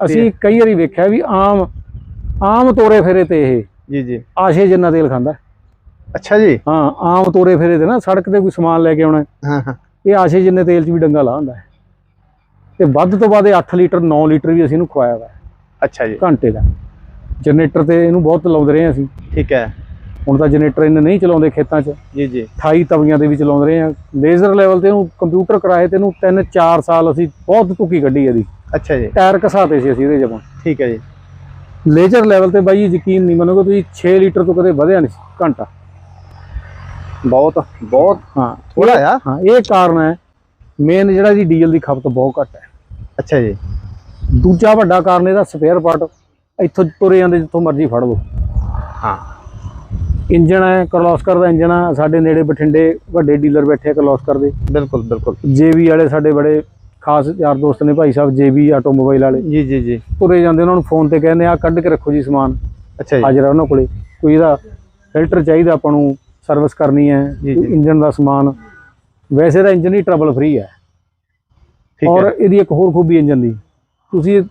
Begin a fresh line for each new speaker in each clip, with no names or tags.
ਅਸੀਂ ਕਈ ਵਾਰੀ ਵੇਖਿਆ ਵੀ ਆਮ ਆਮ ਤੋਰੇ ਫੇਰੇ ਤੇ ਇਹ
ਜੀ ਜੀ।
ਆਸ਼ੇ ਜਿੰਨਾ ਤੇਲ ਖਾਂਦਾ।
ਅੱਛਾ ਜੀ।
ਹਾਂ ਆਮ ਤੋਰੇ ਫੇਰੇ ਤੇ ਨਾ ਸੜਕ ਤੇ ਕੋਈ ਸਮਾਨ ਲੈ ਕੇ ਆਉਣਾ।
ਹਾਂ ਹਾਂ।
ਇਹ ਆਸ਼ੇ ਜਿੰਨੇ ਤੇਲ 'ਚ ਵੀ ਡੰਗਾ ਲਾ ਹੁੰਦਾ ਹੈ। ਤੇ ਵੱਧ ਤੋਂ ਵੱਧ ਇਹ 8 ਲੀਟਰ 9 ਲੀਟਰ ਵੀ ਅਸੀਂ ਇਹਨੂੰ ਖਵਾਇਆ ਵਾ
ਅੱਛਾ ਜੀ।
ਘੰਟੇ ਦਾ। ਜਨਰੇਟਰ ਤੇ ਇਹਨੂੰ ਬਹੁਤ ਲਾਉਂਦੇ ਰਹੇ ਅਸੀਂ।
ਠੀਕ ਹੈ।
ਹੁਣ ਤਾਂ ਜਨਰੇਟਰ ਇਹਨੇ ਨਹੀਂ ਚਲਾਉਂਦੇ ਖੇਤਾਂ 'ਚ।
ਜੀ ਜੀ।
28 ਤਵੀਆਂ ਦੇ ਵੀ ਚਲਾਉਂਦੇ ਰਹੇ ਹਾਂ ਲੇਜ਼ਰ ਲੈਵਲ ਤੇ ਇਹਨੂੰ ਕੰਪਿਊਟਰ ਕਰਾਏ ਤੇ ਇਹਨੂੰ 3-4 ਸਾਲ ਅਸੀਂ ਬਹੁਤ ਧੁੱਕੀ ਕੱਢੀ ਇਹਦੀ।
ਅੱਛਾ ਜੀ।
ਟਾਇਰ ਘਸਾਤੇ ਸੀ ਅਸੀਂ ਇਹਦੇ ਜਮਾਂ।
ਠੀਕ ਹੈ ਜੀ।
ਲੇਜ਼ਰ ਲੈਵਲ ਤੇ ਬਾਈ ਯਕੀਨ ਨਹੀਂ ਮੰਨੋਗੇ ਤੁਸੀਂ 6 ਲੀਟਰ ਤੋਂ ਕਦੇ ਵਧਿਆ ਨਹੀਂ ਘੰਟਾ।
ਬਹੁਤ ਬਹੁਤ
ਹਾਂ
ਥੋੜਾ ਆ।
ਹਾਂ ਇਹ ਕਾਰਨ ਹੈ ਮੇਨ ਜਿਹੜਾ ਜੀ ਡੀਜ਼ਲ ਦੀ ਖਪਤ ਬਹੁਤ ਘੱਟ ਹੈ।
ਅੱਛਾ ਜੀ।
ਦੂਜਾ ਵੱਡਾ ਕਾਰਨ ਇਹਦਾ ਸਪੇਅਰ ਪਾਰਟ ਇੱਥੋਂ ਤੁਰੇ ਜਾਂਦੇ ਜਿੱਥੋਂ ਮਰਜ਼ੀ ਫੜ ਲਓ।
ਹਾਂ।
ਇੰਜਨ ਹੈ ਕਰਲੋਸਕਰ ਦਾ ਇੰਜਨ ਆ ਸਾਡੇ ਨੇੜੇ ਬਠਿੰਡੇ ਵੱਡੇ ਡੀਲਰ ਬੈਠੇ ਆ ਕਰਲੋਸਕਰ ਦੇ।
ਬਿਲਕੁਲ ਬਿਲਕੁਲ।
ਜੇਬੀ ਵਾਲੇ ਸਾਡੇ ਬੜੇ ਖਾਸ ਯਾਰ ਦੋਸਤ ਨੇ ਭਾਈ ਸਾਹਿਬ ਜੇਬੀ ਆਟੋਮੋਬਾਈਲ ਵਾਲੇ।
ਜੀ ਜੀ ਜੀ।
ਤੁਰੇ ਜਾਂਦੇ ਉਹਨਾਂ ਨੂੰ ਫੋਨ ਤੇ ਕਹਿੰਦੇ ਆ ਕੱਢ ਕੇ ਰੱਖੋ ਜੀ ਸਮਾਨ।
ਅੱਛਾ ਜੀ।
ਹਾਜ਼ਰ ਉਹਨਾਂ ਕੋਲੇ। ਕੋਈ ਇਹਦਾ ਫਿਲਟਰ ਚਾਹੀਦਾ ਆਪਾਂ ਨੂੰ ਸਰਵਿਸ ਕਰਨੀ ਹੈ। ਇੰਜਨ ਦਾ ਸਮਾਨ। ਵੈਸੇ ਤਾਂ ਇੰਜਨ ਹੀ ਟਰਬਲ ਫ੍ਰੀ ਹੈ।
ਠੀਕ
ਔਰ ਇਹਦੀ ਇੱਕ ਹੋਰ ਖੂਬੀ ਇੰਜਨ ਦੀ। ਤੁਸੀਂ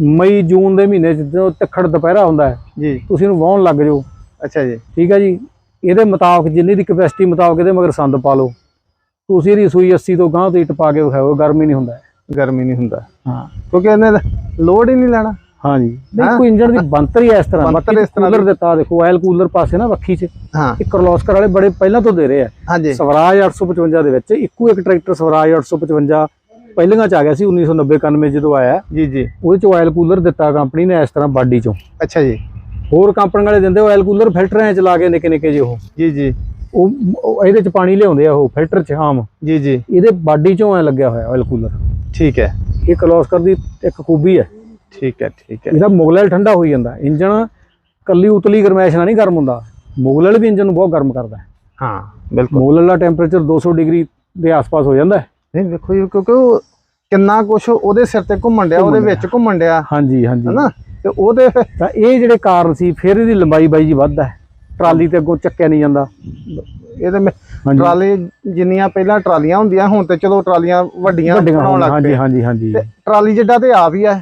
ਮਈ ਜੂਨ ਦੇ ਮਹੀਨੇ ਚ ਜਦੋਂ ਤੱਖੜ ਦੁਪਹਿਰਾ ਹੁੰਦਾ ਹੈ
ਜੀ।
ਤੁਸੀਂ ਇਹਨੂੰ ਵਾਹਣ ਲੱਗ ਜਾਓ।
ਅੱਛਾ ਜੀ।
ਠੀਕ ਹੈ ਜੀ। ਇਹਦੇ ਮੁਤਾਬਕ ਜਿੰਨੀ ਦੀ ਕਪੈਸਿਟੀ ਮੁਤਾਬਕ ਇਹਦੇ ਮਗਰ ਸੰਦ ਪਾ ਲਓ। ਤੁਸੀਂ ਇਹਦੀ ਸੂਈ 80 ਤੋਂ ਗਾਂਹ ਤੇ ਟਪਾ ਕੇ ਵਿਖਾਓ ਗਰਮੀ ਨਹੀਂ ਹੁੰਦਾ।
ਗਰਮੀ ਨਹੀਂ ਹੁੰਦਾ।
ਹਾਂ।
ਕਿਉਂਕਿ ਇਹਨੇ ਲੋਡ ਹੀ ਨਹੀਂ ਲੈਣਾ। ਹਾਂ।
ਦੇਖੋ ਇੰਜਨ ਦੀ ਬੰਤਰ ਹੀ ਇਸ ਤਰ੍ਹਾਂ।
ਬਣਤਰ ਇਸ ਤਰ੍ਹਾਂ
ਕੂਲਰ ਦਿੱਤਾ ਦੇਖੋ ਆਇਲ ਕੂਲਰ ਪਾਸੇ ਨਾ ਵੱਖੀ 'ਚ।
ਹਾਂ।
ਇਹ ਕਰਲੋਸਕਰ ਵਾਲੇ ਬੜੇ ਪਹਿਲਾਂ ਤੋਂ ਦੇ ਰਹੇ ਆ। ਸਵਰਾਜ 855 ਦੇ ਵਿੱਚ ਇੱਕੋ ਇੱਕ ਟਰੈਕਟਰ ਸਵਰਾਜ 855 ਪਹਿਲੀਆਂ ਚ ਆ ਗਿਆ ਸੀ 1990 91 ਜਦੋਂ ਆਇਆ।
ਜੀ ਜੀ।
ਉਹਦੇ ਚ ਆਇਲ ਕੂਲਰ ਦਿੱਤਾ ਕੰਪਨੀ ਨੇ ਇਸ ਤਰ੍ਹਾਂ ਬਾਡੀ ਚੋਂ।
ਅੱਛਾ ਜੀ।
ਹੋਰ ਕੰਪਨੀ ਵਾਲੇ ਦਿੰਦੇ ਆਇਲ ਕੂਲਰ ਫਿਲਟਰ ਐ ਚਲਾ ਕੇ ਨਿੱਕੇ ਨਿੱਕੇ ਜਿਹੇ ਉਹ।
ਜੀ ਜੀ।
ਉਹ ਉਹ ਇਹਦੇ ਚ ਪਾਣੀ ਲਿਆਉਂਦੇ ਆ ਉਹ ਫਿਲਟਰ ਚ ਆਮ।
ਜੀ ਜੀ।
ਇਹਦੇ ਬਾਡੀ ਚੋਂ ਐ ਲੱਗਿਆ ਹੋਇਆ ਆਇਲ ਕੂਲਰ
ਠੀਕ ਹੈ।
ਇਹ ਕਲੋਸਕਰ ਦੀ ਇੱਕ ਖੂਬੀ ਹੈ।
ਠੀਕ ਹੈ ਠੀਕ ਹੈ।
ਇਹਦਾ ਮੁਗਲਲ ਠੰਡਾ ਹੋਈ ਜਾਂਦਾ। ਇੰਜਨ ਕੱਲੀ ਉਤਲੀ ਗਰਮੈਸ਼ ਨਾਲ ਨਹੀਂ ਗਰਮ ਹੁੰਦਾ। ਮੁਗਲਲ ਵੀ ਇੰਜਨ ਨੂੰ ਬਹੁਤ ਗਰਮ ਕਰਦਾ ਹੈ।
ਬਿਲਕੁਲ।
ਮੁਗਲਲ ਦਾ ਟੈਂਪਰੇਚਰ 200 ਡਿਗਰੀ ਦੇ ਆਸ-ਪਾਸ ਹੋ ਜਾਂਦਾ
ਨਹੀਂ ਵੇਖੋ ਜੀ ਕਿਉਂਕਿ ਉਹ ਕਿੰਨਾ ਕੁਛ ਉਹਦੇ ਸਿਰ ਤੇ ਘੁੰਮਣ ਡਿਆ ਉਹਦੇ ਵਿੱਚ ਘੁੰਮਣ ਡਿਆ।
ਹਾਂਜੀ ਹਾਂਜੀ।
ਹਨਾ? ਤੇ ਉਹਦੇ
ਤਾਂ ਇਹ ਜਿਹੜੇ ਕਾਰਨ ਸੀ ਫਿਰ ਇਹਦੀ ਲੰਬਾਈ ਬਾਈ ਜੀ ਵੱਧ ਹੈ। ਟਰਾਲੀ ਤੇ ਅੱਗੋਂ ਚੱਕਿਆ ਨਹੀਂ ਜਾਂਦਾ।
ਇਹਦੇ ਮੈਂ-
ਹਾਂਜੀ।
ਟਰਾਲੇ ਜਿੰਨੀਆਂ ਪਹਿਲਾਂ ਟਰਾਲੀਆਂ ਹੁੰਦੀਆਂ ਹੁਣ ਤੇ ਚਲੋ ਟਰਾਲੀਆਂ
ਵੱਡੀਆਂ
ਬਣਾਉਣ ਲੱਗ
ਹਾਂਜੀ
ਪਏ।
ਹਾਂਜੀ ਹਾਂਜੀ।
ਤੇ ਟਰਾਲੀ ਜਿੱਡਾ ਤੇ ਆ ਵੀ ਆ।